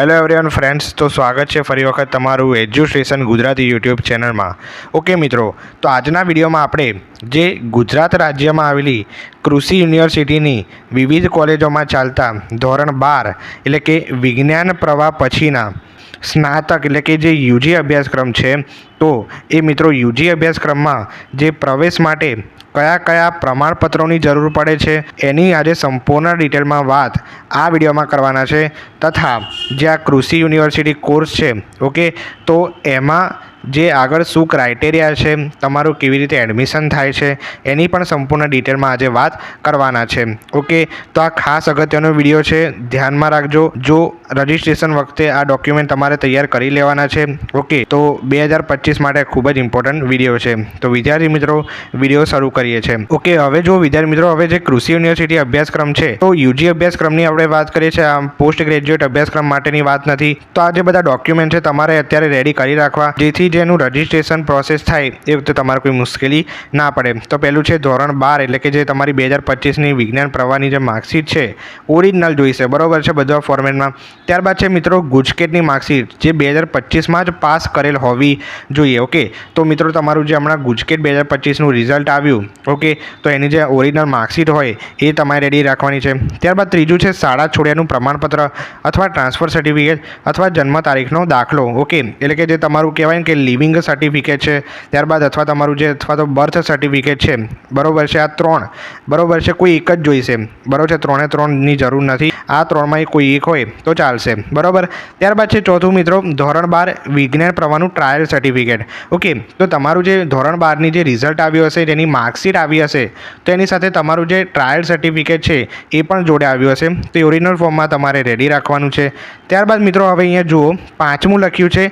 Hello everyone friends તો સ્વાગત છે ફરી વખત તમારું એજ્યુસ્ટેશન ગુજરાતી યુટ્યુબ ચેનલમાં ઓકે મિત્રો, તો આજના વિડીયોમાં આપણે જે ગુજરાત રાજ્યમાં આવેલી કૃષિ યુનિવર્સિટીની વિવિધ કોલેજોમાં ચાલતા ધોરણ બાર એટલે કે વિજ્ઞાન પ્રવાહ પછીના સ્નાતક એટલે કે જે યુજી અભ્યાસક્રમ છે, તો એ મિત્રો યુજી અભ્યાસક્રમમાં જે પ્રવેશ માટે કયા કયા પ્રમાણપત્રોની જરૂર પડે છે, એની આજે સંપૂર્ણ ડિટેલમાં વાત આ વિડીયોમાં કરવાના છે. તથા જે આ કૃષિ યુનિવર્સિટી કોર્સ છે, ઓકે, તો એમાં જે આગળ શું ક્રાઇટેરિયા છે, તમારું કેવી રીતે એડમિશન થાય છે, એની પણ સંપૂર્ણ ડિટેલમાં આજે વાત કરવાના છે. ઓકે તો આ ખાસ અગત્યનો વીડિયો છે, ધ્યાનમાં રાખજો. જો રજિસ્ટ્રેશન વખતે આ ડોક્યુમેન્ટ તમારે તૈયાર કરી લેવાના છે ઓકે તો બે હજાર પચીસ માટે ખૂબ જ ઇમ્પોર્ટન્ટ વીડિયો છે. તો વિદ્યાર્થી મિત્રો વીડિયો શરૂ કરીએ છીએ. ઓકે હવે જો વિદ્યાર્થી મિત્રો, હવે જે કૃષિ યુનિવર્સિટી અભ્યાસક્રમ છે, તો યુજી અભ્યાસક્રમની આપણે વાત કરીએ છીએ. આમ પોસ્ટ ગ્રેજ્યુએટ અભ્યાસક્રમ માટેની વાત નથી. તો આ જે બધા ડોક્યુમેન્ટ છે, તમારે અત્યારે રેડી કરી રાખવા. જેથી જેનું રજિસ્ટ્રેશન પ્રોસેસ થાય એ વખતે તમારે કોઈ મુશ્કેલી ના પડે. તો પહેલું છે ધોરણ બાર, એટલે કે જે તમારી બે હજાર પચીસની વિજ્ઞાન પ્રવાહની જે માર્કશીટ છે ઓરિજિનલ જોઈશે બરાબર છે બધા ફોર્મેટમાં ત્યારબાદ છે મિત્રો ગુજકેટની માર્કશીટ, જે બે હજાર પચીસમાં જ પાસ કરેલ હોવી જોઈએ, ઓકે? તો મિત્રો તમારું જે હમણાં ગુજકેટ બે હજાર પચીસનું રિઝલ્ટ આવ્યું, ઓકે? તો એની જે ઓરિજિનલ માર્કશીટ હોય એ તમારે રેડી રાખવાની છે. ત્યારબાદ ત્રીજું છે શાળા છોડ્યાનું પ્રમાણપત્ર અથવા ટ્રાન્સફર સર્ટિફિકેટ અથવા જન્મ તારીખનો દાખલો, ઓકે? એટલે કે જે તમારું કહેવાય કે લિવિંગ સર્ટિફિકેટ છે, ત્યારબાદ અથવા તમારું જે, અથવા તો બર્થ સર્ટિફિકેટ છે, બરોબર છે આ ત્રણ, બરોબર છે કોઈ એક જ જોઈશે, બરોબર છે ત્રણે ત્રણની જરૂર નથી, આ ત્રણમાં કોઈ એક હોય તો ચાલશે, બરોબર? ત્યારબાદ છે ચોથું મિત્રો, ધોરણ બાર, વિજ્ઞાન પ્રવાહનું ટ્રાયલ સર્ટિફિકેટ ઓકે તો તમારું જે ધોરણ બારની જે રિઝલ્ટ આવ્યું હશે તેની માર્કશીટ આવી હશે, તો એની સાથે તમારું જે ટ્રાયલ સર્ટિફિકેટ છે, એ પણ જોડે આવ્યું હશે, તો ઓરિજિનલ ફોર્મમાં તમારે રેડી રાખવાનું છે. ત્યારબાદ મિત્રો, હવે અહીંયા જુઓ, પાંચમું લખ્યું છે,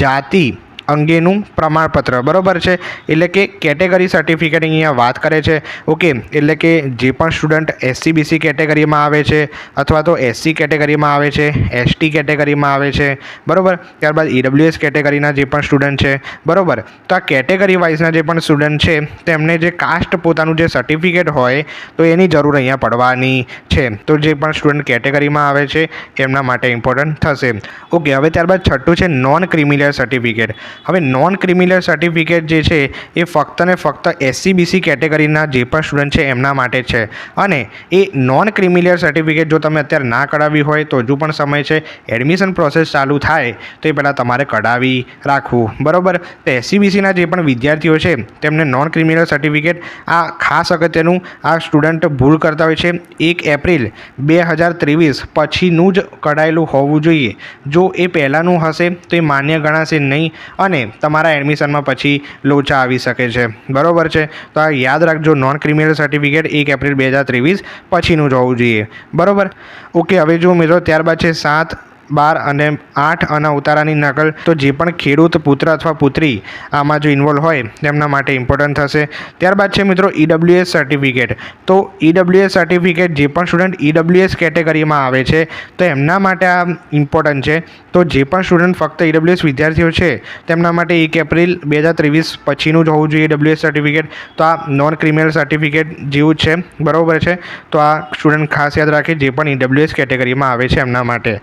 જાતિ અંગેનું પ્રમાણપત્ર, બરાબર છે? એટલે કે કેટેગરી સર્ટિફિકેટ અહીંયા વાત કરે છે. ઓકે એટલે કે જે પણ સ્ટુડન્ટ એસસી બીસી કેટેગરીમાં આવે છે, અથવા તો એસસી કેટેગરીમાં આવે છે એસટી કેટેગરીમાં આવે છે, બરાબર? ત્યારબાદ ઈડબ્લ્યુએસ કેટેગરીના જે પણ સ્ટુડન્ટ છે, બરાબર? તો આ કેટેગરી વાઇઝના જે પણ સ્ટુડન્ટ છે, તેમને જે કાસ્ટ પોતાનું જે સર્ટિફિકેટ હોય, તો એની જરૂર અહીંયા પડવાની છે. તો જે પણ સ્ટુડન્ટ કેટેગરીમાં આવે છે, એમના માટે ઇમ્પોર્ટન્ટ થશે. ઓકે હવે ત્યારબાદ છઠ્ઠું છે નોન ક્રિમિનલ સર્ટિફિકેટ હવે નોન ક્રિમિનલ સર્ટિફિકેટ જે છે, એ ફક્ત ને ફક્ત એસસી બીસી કેટેગરીના જે પણ સ્ટુડન્ટ છે, એમના માટે છે. અને એ નોન ક્રિમિનલ સર્ટિફિકેટ જો તમે અત્યારે ના કઢાવી હોય, તો હજુ પણ સમય છે. એડમિશન પ્રોસેસ ચાલુ થાય, તો એ પહેલાં તમારે કઢાવી રાખવું. બરાબર? તો એસસી બીસીના જે પણ વિદ્યાર્થીઓ છે, તેમને નોન ક્રિમિનલ સર્ટિફિકેટ આ ખાસ અગત્યનું આ સ્ટુડન્ટ ભૂલ કરતા હોય છે. એક એપ્રિલ બે હજાર ત્રેવીસ પછીનું જ કઢાયેલું હોવું જોઈએ. જો એ પહેલાંનું હશે, તો એ માન્ય ગણાશે નહીં. અને તમારા એડમિશનમાં પછી લોચા આવી શકે છે. બરોબર છે? તો આ યાદ રાખજો નોન ક્રિમિનલ સર્ટિફિકેટ એક એપ્રિલ બે હજાર ત્રેવીસ પછીનું જ હોવું જોઈએ. બરોબર? ઓકે, હવે જો મિત્રો, ત્યારબાદ છે સાત બાર અને આઠ અને ઉતારાની નકલ, તો જે પણ ખેડૂત, પુત્ર અથવા પુત્રી આમાં જો ઇન્વોલ્વ હોય તેમના માટે ઇમ્પોર્ટન્ટ થશે. ત્યારબાદ છે મિત્રો ઈડબ્લ્યુએસ સર્ટિફિકેટ તો ઈડબ્લ્યુએસ સર્ટિફિકેટ જે પણ સ્ટુડન્ટ ઈડબ્લ્યુએસ કેટેગરીમાં આવે છે, તો એમના માટે આ ઇમ્પોર્ટન્ટ છે. તો જે પણ સ્ટુડન્ટ ફક્ત ઈડબ્લ્યુએસ વિદ્યાર્થીઓ છે, તેમના માટે એક એપ્રિલ બે હજાર ત્રેવીસ પછીનું જ હોવું જોઈએ ઈડબ્લ્યુએસ સર્ટિફિકેટ તો આ નોન ક્રિમિનલ સર્ટિફિકેટ જેવું છે. બરાબર છે? તો આ સ્ટુડન્ટ ખાસ યાદ રાખે જે પણ ઈડબ્લ્યુએસ કેટેગરીમાં આવે છે એમના માટે.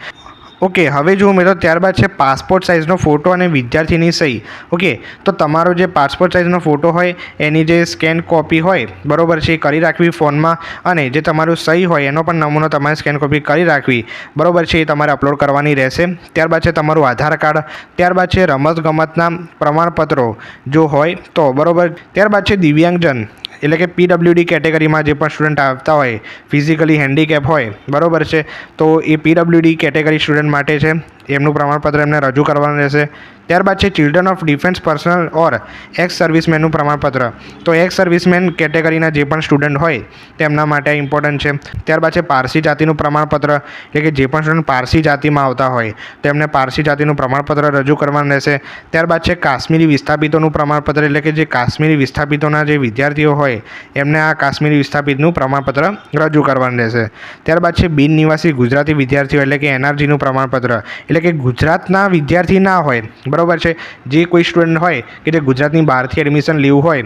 ઓકે, હવે જુઓ મિત્રો, ત્યારબાદ છે પાસપોર્ટ સાઇઝનો ફોટો અને વિદ્યાર્થીની સહી. ઓકે, તો તમારો જે પાસપોર્ટ સાઇઝનો ફોટો હોય, એની જે સ્કેન કોપી હોય, બરોબર છે, એ કરી રાખવી ફોનમાં, અને જે તમારું સહી હોય, એનો પણ નમૂનો તમારે સ્કેન કોપી કરી રાખવી. બરોબર છે, એ તમારે અપલોડ કરવાની રહેશે. ત્યારબાદ છે તમારું આધાર કાર્ડ, ત્યારબાદ છે રમતગમતના પ્રમાણપત્રો જો હોય તો, બરોબર. ત્યારબાદ છે દિવ્યાંગજન. એટલે કે પીડબ્લ્યુડી કેટેગરીમાં જે પણ સ્ટુડન્ટ આવતા હોય, ફિઝિકલી હેન્ડીકેપ હોય, બરોબર છે? તો એ પીડબ્લ્યુડી કેટેગરી સ્ટુડન્ટ માટે છે. એમનું પ્રમાણપત્ર એમને રજૂ કરવાનું રહેશે. ત્યારબાદ છે children of defence personnel or ex સર્વિસમેનનું પ્રમાણપત્ર. તો એક્સ સર્વિસમેન કેટેગરીના જે પણ સ્ટુડન્ટ હોય, તેમના માટે ઇમ્પોર્ટન્ટ છે. ત્યારબાદ છે પારસી જાતિનું પ્રમાણપત્ર, એટલે કે જે પણ સ્ટુડન્ટ પારસી જાતિમાં આવતા હોય, તેમને પારસી જાતિનું પ્રમાણપત્ર રજૂ કરવાનું રહેશે. ત્યારબાદ છે કાશ્મીરી વિસ્થાપિતોનું પ્રમાણપત્ર, એટલે કે જે કાશ્મીરી વિસ્થાપિતોના જે વિદ્યાર્થીઓ હોય એમને આ કાશ્મીરી વિસ્થાપિતનું પ્રમાણપત્ર રજૂ કરવાનું રહેશે. ત્યારબાદ છે બિન નિવાસી ગુજરાતી વિદ્યાર્થીઓ એટલે કે એનઆરજીનું પ્રમાણપત્ર. એટલે કે ગુજરાતના વિદ્યાર્થી ના હોય, બરાબર છે? જે કોઈ સ્ટુડન્ટ હોય કે જે ગુજરાતની બહારથી એડમિશન લેવું હોય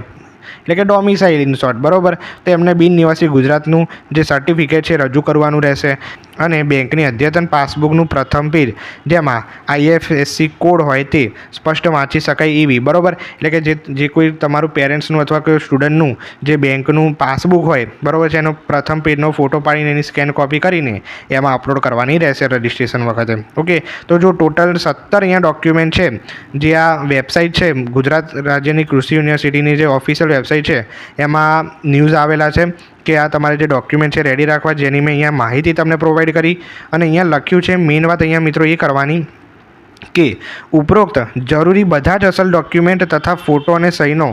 એટલે કે ડોમિસાઇલ ઇન શોર્ટ બરાબર? તો એમને બિન નિવાસી ગુજરાતનું જે સર્ટિફિકેટ છે રજૂ કરવાનું રહેશે. અને બેંકની અદ્યતન પાસબુકનું પ્રથમ પેજ જેમાં આઈએફએસસી કોડ હોય તે સ્પષ્ટ વાંચી શકાય એવી, બરાબર? એટલે કે જે જે કોઈ તમારું પેરેન્ટ્સનું અથવા કોઈ સ્ટુડન્ટનું જે બેંકનું પાસબુક હોય, બરાબર છે? એનો પ્રથમ પેજનો ફોટો પાડીને એની સ્કેન કોપી કરીને એમાં અપલોડ કરવાની રહેશે રજિસ્ટ્રેશન વખતે. ઓકે? તો જો ટોટલ સત્તર અહીંયા ડોક્યુમેન્ટ છે, જે આ વેબસાઇટ છે, ગુજરાત રાજ્યની કૃષિ યુનિવર્સિટીની જે ઓફિશિયલ વેબસાઇટ છે. એમાં ન્યૂઝ આવેલા છે કે આ તમારે જે ડોક્યુમેન્ટ છે રેડી રાખવા જેની મેં અહીંયા માહિતી તમને પ્રોવાઈડ કરી અને અહીંયા લખ્યું છે મેઇન વાત અહીંયા મિત્રો એ કરવાની કે ઉપરોક્ત જરૂરી બધા જ અસલ ડોક્યુમેન્ટ તથા ફોટો અને સહીનો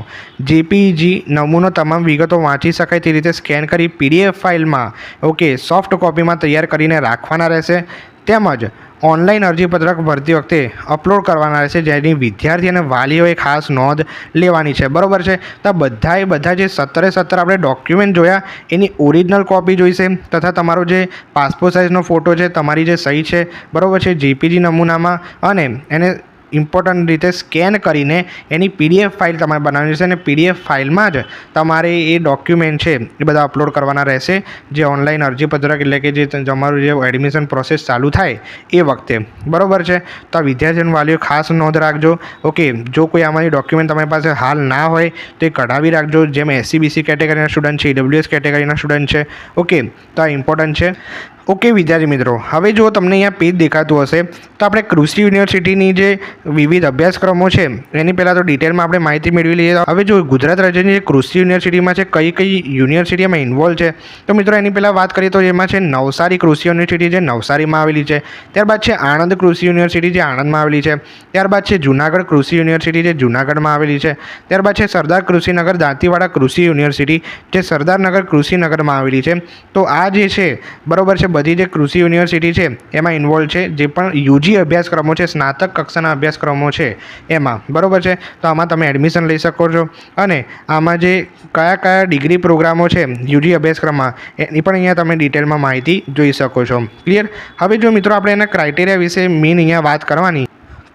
જેપીજી નમૂનો તમામ વિગતો વાંચી શકાય તે રીતે સ્કેન કરી પીડીએફ ફાઇલમાં ઓકે સોફ્ટ કોપીમાં તૈયાર કરીને રાખવાના રહેશે. તેમજ ઓનલાઈન અરજીપત્રક ભરતી વખતે અપલોડ કરવાના રહેશે, જેની વિદ્યાર્થી અને વાલીઓએ ખાસ નોંધ લેવાની છે. બરાબર છે? તો બધાએ, બધા જે સત્તરે સત્તર આપણે ડોક્યુમેન્ટ જોયા, એની ઓરિજિનલ કોપી જોઈશે, તથા તમારો જે પાસપોર્ટ સાઇઝનો ફોટો છે, તમારી જે સહી છે, બરાબર છે જેપીજી નમૂનામાં, અને એને ઇમ્પોર્ટન્ટ રીતે સ્કેન કરીને એની પીડીએફ ફાઇલ તમારે બનાવવાની છે અને પીડીએફ ફાઇલમાં જ તમારે એ ડોક્યુમેન્ટ છે એ બધા અપલોડ કરવાના રહેશે. જે ઓનલાઈન અરજીપત્રક એટલે કે જે તમારું જે એડમિશન પ્રોસેસ ચાલુ થાય એ વખતે. બરાબર છે? તો આ વિદ્યાર્થીઓને વાલીઓ ખાસ નોંધ રાખજો. ઓકે જો કોઈ આમાંથી ડોક્યુમેન્ટ તમારી પાસે હાલ ના હોય, તો એ કઢાવી રાખજો. જેમ એસસીબીસી કેટેગરીના સ્ટુડન્ટ છે ઈડબ્લ્યુએસ કેટેગરીના સ્ટુડન્ટ છે. ઓકે તો આ ઇમ્પોર્ટન્ટ છે. ઓકે વિદ્યાર્થી મિત્રો, હવે જો તમને અહીંયા પેજ દેખાતું હશે, તો આપણે કૃષિ યુનિવર્સિટીની જે વિવિધ અભ્યાસક્રમો છે, એની પહેલાં તો ડિટેલમાં આપણે માહિતી મેળવી લઈએ. હવે જો ગુજરાત રાજ્યની જે કૃષિ યુનિવર્સિટીમાં છે, કઈ કઈ યુનિવર્સિટીમાં ઇન્વોલ્વ છે, તો મિત્રો એની પહેલાં વાત કરીએ તો એમાં છે નવસારી કૃષિ યુનિવર્સિટી જે નવસારીમાં આવેલી છે, ત્યારબાદ છે આણંદ કૃષિ યુનિવર્સિટી જે આણંદમાં આવેલી છે, ત્યારબાદ છે જુનાગઢ કૃષિ યુનિવર્સિટી જે જુનાગઢમાં આવેલી છે, ત્યારબાદ છે સરદાર કૃષિનગર દાંતીવાડા કૃષિ યુનિવર્સિટી જે સરદારનગર કૃષિનગરમાં આવેલી છે. તો આ જે છે, બરોબર છે બધી જે કૃષિ યુનિવર્સિટી છે, એમાં ઇન્વોલ્વ છે, જે પણ યુજી અભ્યાસક્રમો છે, સ્નાતક કક્ષાના અભ્યાસક્રમો છે, એમાં. બરાબર છે? તો આમાં તમે એડમિશન લઈ શકો છો. અને આમાં જે કયા કયા ડિગ્રી પ્રોગ્રામો છે, યુજી અભ્યાસક્રમમાં, એની પણ અહીંયા તમે ડિટેલમાં માહિતી જોઈ શકો છો. ક્લિયર હવે જો મિત્રો આપણે એના ક્રાઇટેરિયા વિશે મેઇન અહીંયા વાત કરવાની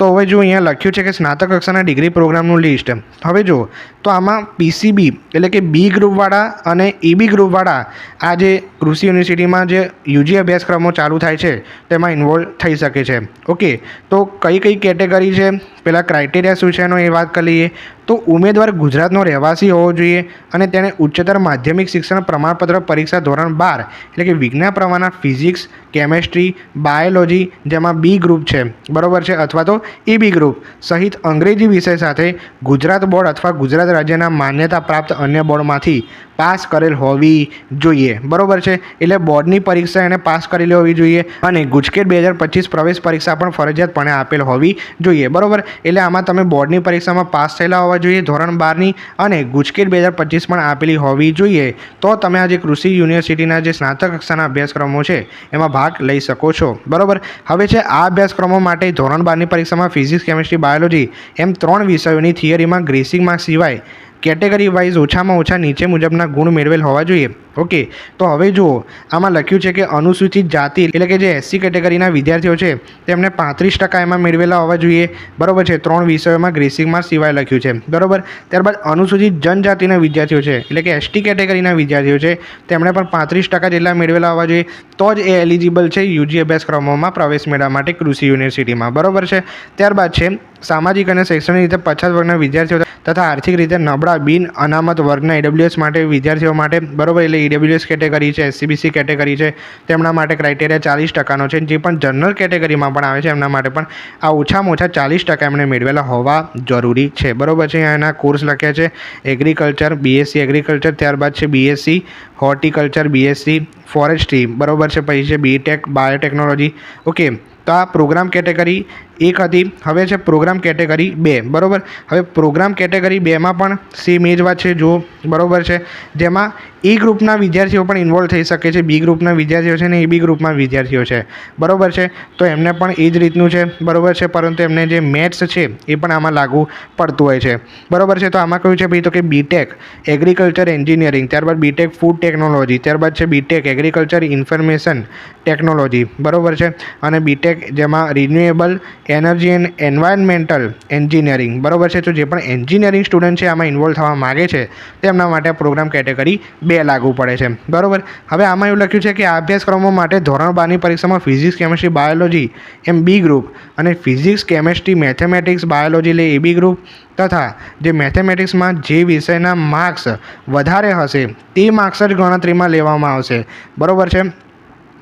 તો હવે જો અહીંયા લખ્યું છે કે સ્નાતક કક્ષાના ડિગ્રી પ્રોગ્રામનું લિસ્ટ, હવે જો તો આમાં પીસીબી એટલે કે બી ગ્રુપવાળા અને ઈબી ગ્રુપવાળા આ જે કૃષિ યુનિવર્સિટીમાં જે યુજી અભ્યાસક્રમો ચાલુ થાય છે, તેમાં ઇન્વોલ્વ થઈ શકે છે. ઓકે, તો કઈ કઈ કેટેગરી છે? પહેલાં ક્રાઇટેરિયા શું છે એનો એ વાત કરી લઈએ. તો ઉમેદવાર ગુજરાતનો રહેવાસી હોવો જોઈએ અને તેણે ઉચ્ચતર માધ્યમિક શિક્ષણ પ્રમાણપત્ર પરીક્ષા ધોરણ બાર, એટલે કે વિજ્ઞાન પ્રવાહના ફિઝિક્સ, કેમેસ્ટ્રી, બાયોલોજી, જેમાં બી ગ્રુપ છે. બરાબર છે? અથવા તો એ બી ગ્રુપ. સહિત અંગ્રેજી વિષય સાથે ગુજરાત બોર્ડ અથવા ગુજરાત રાજ્યના માન્યતા પ્રાપ્ત અન્ય બોર્ડમાંથી પાસ કરેલ હોવી જોઈએ. બરોબર છે? એટલે બોર્ડની પરીક્ષા એને પાસ કરેલી હોવી જોઈએ અને ગુજકેટ બે હજાર પચીસ પ્રવેશ પરીક્ષા પણ ફરજિયાતપણે આપેલ હોવી જોઈએ. બરાબર? એટલે આમાં તમે બોર્ડની પરીક્ષામાં પાસ થયેલા હોવા જોઈએ ધોરણ બારની અને ગુજકેટ બે હજાર પચીસ પણ આપેલી હોવી જોઈએ. તો તમે આજે કૃષિ યુનિવર્સિટીના જે સ્નાતક કક્ષાના અભ્યાસક્રમો છે, એમાં ભાગ લઈ શકો છો. બરાબર? હવે છે, આ અભ્યાસક્રમો માટે ધોરણ બારની પરીક્ષામાં ફિઝિક્સ, કેમિસ્ટ્રી, બાયોલોજી એમ ત્રણ વિષયોની થિયરીમાં ગ્રેસિંગ માર્ક્સ સિવાય કેટેગરી વાઇઝ ઓછામાં ઓછા નીચે મુજબના ગુણ મેળવેલ હોવા જોઈએ. ઓકે, તો હવે જુઓ, આમાં લખ્યું છે કે અનુસૂચિત જાતિ એટલે કે જે એસસી કેટેગરીના વિદ્યાર્થીઓ છે, તેમને પાંત્રીસ ટકા એમાં મેળવેલા હોવા જોઈએ. બરાબર છે, ત્રણ વિષયોમાં ગ્રેસિંગમાં સિવાય લખ્યું છે. બરોબર, ત્યારબાદ અનુસૂચિત જનજાતિના વિદ્યાર્થીઓ છે એટલે કે એસટી કેટેગરીના વિદ્યાર્થીઓ છે, તેમણે પણ પાંત્રીસ ટકા જેટલા મેળવેલા હોવા જોઈએ. તો જ એ એલિજિબલ છે યુજી અભ્યાસક્રમોમાં પ્રવેશ મેળવવા માટે કૃષિ યુનિવર્સિટીમાં. બરોબર છે, ત્યારબાદ છે, સામાજિક અને શૈક્ષણિક રીતે પછાત વર્ગના વિદ્યાર્થીઓ તથા આર્થિક રીતે નબળા બિન અનામત વર્ગના ઈડબ્લ્યુએસ માટે, વિદ્યાર્થીઓ માટે બરોબર એટલે ઈડબ્લ્યુએસ કેટેગરી છે એસસીબીસી કેટેગરી છે, તેમના માટે ક્રાઇટેરિયા ચાલીસ ટકાનો છે. જે પણ જનરલ કેટેગરીમાં પણ આવે છે, એમના માટે પણ આ ઓછામાં ઓછા ચાલીસ ટકા એમણે મેળવેલા હોવા જરૂરી છે. બરોબર છે એના કોર્સ લખ્યા છે એગ્રીકલ્ચર બીએસસી એગ્રીકલ્ચર ત્યારબાદ છે બીએસસી હોર્ટિકલ્ચર બીએસસી ફોરેસ્ટ્રી બરોબર છે, પછી છે બીટેક બાયોટેકનોલોજી ઓકે તો આ પ્રોગ્રામ કેટેગરી એક હતી. હવે છે પ્રોગ્રામ કેટેગરી બે. બરોબર? હવે પ્રોગ્રામ કેટેગરી બેમાં પણ સેમ એ જ વાત છે. જો, બરાબર છે. જેમાં એ ગ્રુપના વિદ્યાર્થીઓ પણ ઇન્વોલ્વ થઈ શકે છે. બી ગ્રુપના વિદ્યાર્થીઓ છે ને એ બી ગ્રુપમાં વિદ્યાર્થીઓ છે. બરોબર છે? તો એમને પણ એ જ રીતનું છે. બરોબર છે? પરંતુ એમને જે મેથ્સ છે એ પણ આમાં લાગુ પડતું હોય છે. બરાબર છે? તો આમાં કયું છે ભાઈ તો કે બીટેક એગ્રીકલ્ચર એન્જિનિયરિંગ ત્યારબાદ બીટેક ફૂડ ટેકનોલોજી ત્યારબાદ છે બીટેક એગ્રીકલ્ચર ઇન્ફોર્મેશન ટેકનોલોજી બરોબર છે? અને બીટેક જેમાં renewable energy and environmental engineering. બરોબર છે? તો જે પણ એન્જિનિયરિંગ સ્ટુડન્ટ છે, આમાં ઇન્વોલ્વ થવા માગે છે, તેમના માટે પ્રોગ્રામ કેટેગરી બે લાગુ પડે છે. બરોબર? હવે આમાં એવું લખ્યું છે કે આ અભ્યાસક્રમો માટે ધોરણ બારની પરીક્ષામાં ફિઝિક્સ કેમેસ્ટ્રી બાયોલોજી એમ બી ગ્રુપ અને ફિઝિક્સ કેમેસ્ટ્રી મેથેમેટિક્સ બાયોલોજી લે એ બી ગ્રુપ તથા જે મેથેમેટિક્સમાં જે વિષયના માર્ક્સ વધારે હશે, તે માર્ક્સ જ ગણતરીમાં લેવામાં આવશે. બરોબર છે?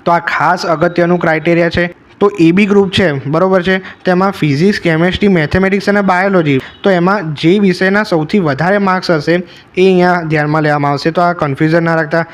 તો આ ખાસ અગત્યનું ક્રાઇટેરિયા છે. તો એબી ગ્રુપ છે, બરાબર છે? તેમાં ફિઝિક્સ કેમેસ્ટ્રી મેથેમેટિક્સ અને બાયોલોજી તો એમાં જે વિષયના સૌથી વધારે માર્ક્સ હશે, એ અહીંયા ધ્યાનમાં લેવામાં આવશે. તો આ કન્ફ્યુઝન ના રાખતા.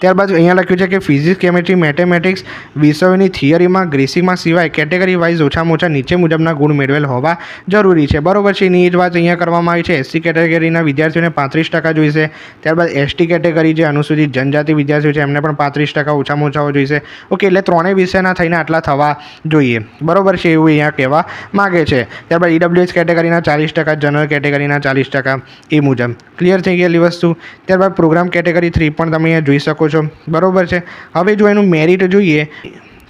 ત્યારબાદ અહીંયા લખ્યું છે કે ફિઝિક્સ, કેમેસ્ટ્રી, મેથેમેટિક્સ, વિષયોની થિયરીમાં ગ્રેસીમાં સિવાય કેટેગરી વાઇઝ ઓછામાં ઓછા નીચે મુજબના ગુણ મેળવેલ હોવા જરૂરી છે. બરોબર છે, એની જ વાત અહીંયા કરવામાં આવી છે. એસસી કેટેગરીના વિદ્યાર્થીઓને પાંત્રીસ ટકા જોઈશે. ત્યારબાદ એસટી કેટેગરી જે અનુસૂચિત જનજાતિ વિદ્યાર્થીઓ છે, એમને પણ પાંત્રીસ ટકા ઓછામાં ઓછા જોઈશે. ઓકે, એટલે ત્રણેય વિષયના થઈને આટલા થવા જોઈએ. બરોબર છે, એવું અહીંયા કહેવા માગે છે. ત્યારબાદ ઈડબ્લ્યુએસ કેટેગરીના ચાલીસ ટકા, જનરલ કેટેગરીના ચાલીસ ટકા એ મુજબ. ક્લિયર થઈ ગયેલી વસ્તુ? ત્યારબાદ પ્રોગ્રામ કેટેગરી થ્રી પણ તમે અહીંયા જોઈ શકો છો. બરોબર છે. હવે જો એનું મેરિટ જોઈએ,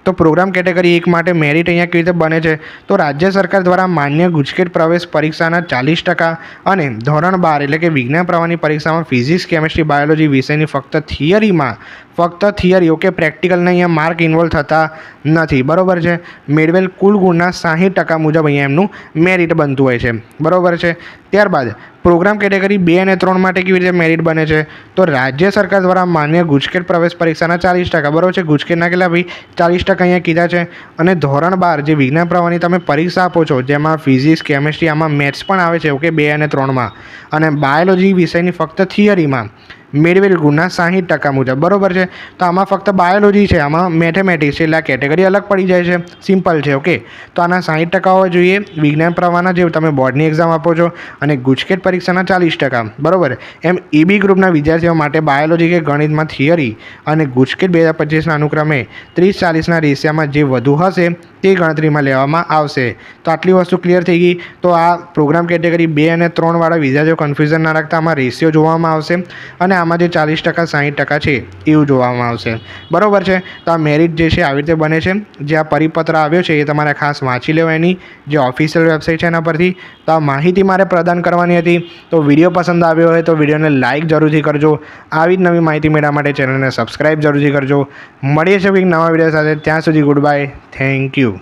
તો પ્રોગ્રામ કેટેગરી એક માટે મેરિટ અહીંયા કેવી રીતે બને છે? તો રાજ્ય સરકાર દ્વારા માન્ય ગુજકેટ પ્રવેશ પરીક્ષાના ચાલીસ ટકા અને ધોરણ બાર એટલે કે વિજ્ઞાન પ્રવાહની પરીક્ષામાં ફિઝિક્સ કેમેસ્ટ્રી બાયોલોજી વિષયની ફક્ત થિયરીમાં ફક્ત થિયરી ઓકે પ્રેક્ટિકલના અહીંયા માર્ક ઇન્વોલ્વ થતા નથી. બરાબર છે? મેળવેલ કુલ ગુણના સાહીઠ ટકા મુજબ અહીંયા એમનું મેરિટ બનતું હોય છે. બરાબર છે? ત્યારબાદ પ્રોગ્રામ કેટેગરી બે અને ત્રણ માટે કેવી રીતે મેરિટ બને છે? તો રાજ્ય સરકાર દ્વારા માન્ય ગુજકેટ પ્રવેશ પરીક્ષાના ચાલીસ ટકા, બરાબર છે? ગુજકેટના કેટલા ભાઈ? ચાલીસ ટકા અહીંયા કીધા છે. અને ધોરણ બાર, જે વિજ્ઞાન પ્રવાહની તમે પરીક્ષા આપો છો, જેમાં ફિઝિક્સ, કેમેસ્ટ્રી, આમાં મેથ્સ પણ આવે છે, ઓકે, બે અને ત્રણમાં. અને બાયોલોજી વિષયની ફક્ત થિયરીમાં મેળવેલ ગુણના સાહીઠ ટકા મુજબ. બરોબર છે? તો આમાં ફક્ત બાયોલોજી છે, આમાં મેથેમેટિક્સ એટલે આ કેટેગરી અલગ પડી જાય છે. સિમ્પલ છે ઓકે તો આના સાહીઠ ટકા હોવા જોઈએ. વિજ્ઞાન પ્રવાહના જે તમે બોર્ડની એક્ઝામ આપો છો અને ગુજકેટ પરીક્ષાના ચાલીસ ટકા. બરાબર? એમ એબી ગ્રુપના વિદ્યાર્થીઓ માટે બાયોલોજી કે ગણિતમાં થિયરી અને ગુજકેટ બે હજાર પચીસના અનુક્રમે ત્રીસ ચાલીસના રેશિયામાં જે વધુ હશે તે ગણતરીમાં લેવામાં આવશે. તો આટલી વસ્તુ ક્લિયર થઈ ગઈ. તો આ પ્રોગ્રામ કેટેગરી બે અને ત્રણવાળા વિદ્યાર્થીઓ કન્ફ્યુઝન ના રાખતા આમાં રેશિયો જોવામાં આવશે અને આમાં જે ચાલીસ ટકા, સાહીઠ ટકા છે, એવું જોવામાં આવશે. બરાબર છે? તો આ મેરિટ જે છે, આવી રીતે બને છે. જે આ પરિપત્ર આવ્યો છે, એ તમારે ખાસ વાંચી લેવા એની જે ઓફિશિયલ વેબસાઇટ છે એના પરથી. તો આ માહિતી મારે પ્રદાન કરવાની હતી. તો વીડિયો પસંદ આવ્યો હોય તો વિડીયોને લાઇક જરૂરથી કરજો. આવી જ નવી માહિતી મેળવવા માટે ચેનલને સબસ્ક્રાઈબ જરૂરથી કરજો. મળીએ છીએ કંઈક નવા વીડિયો સાથે. ત્યાં સુધી ગુડ બાય થેન્ક યુ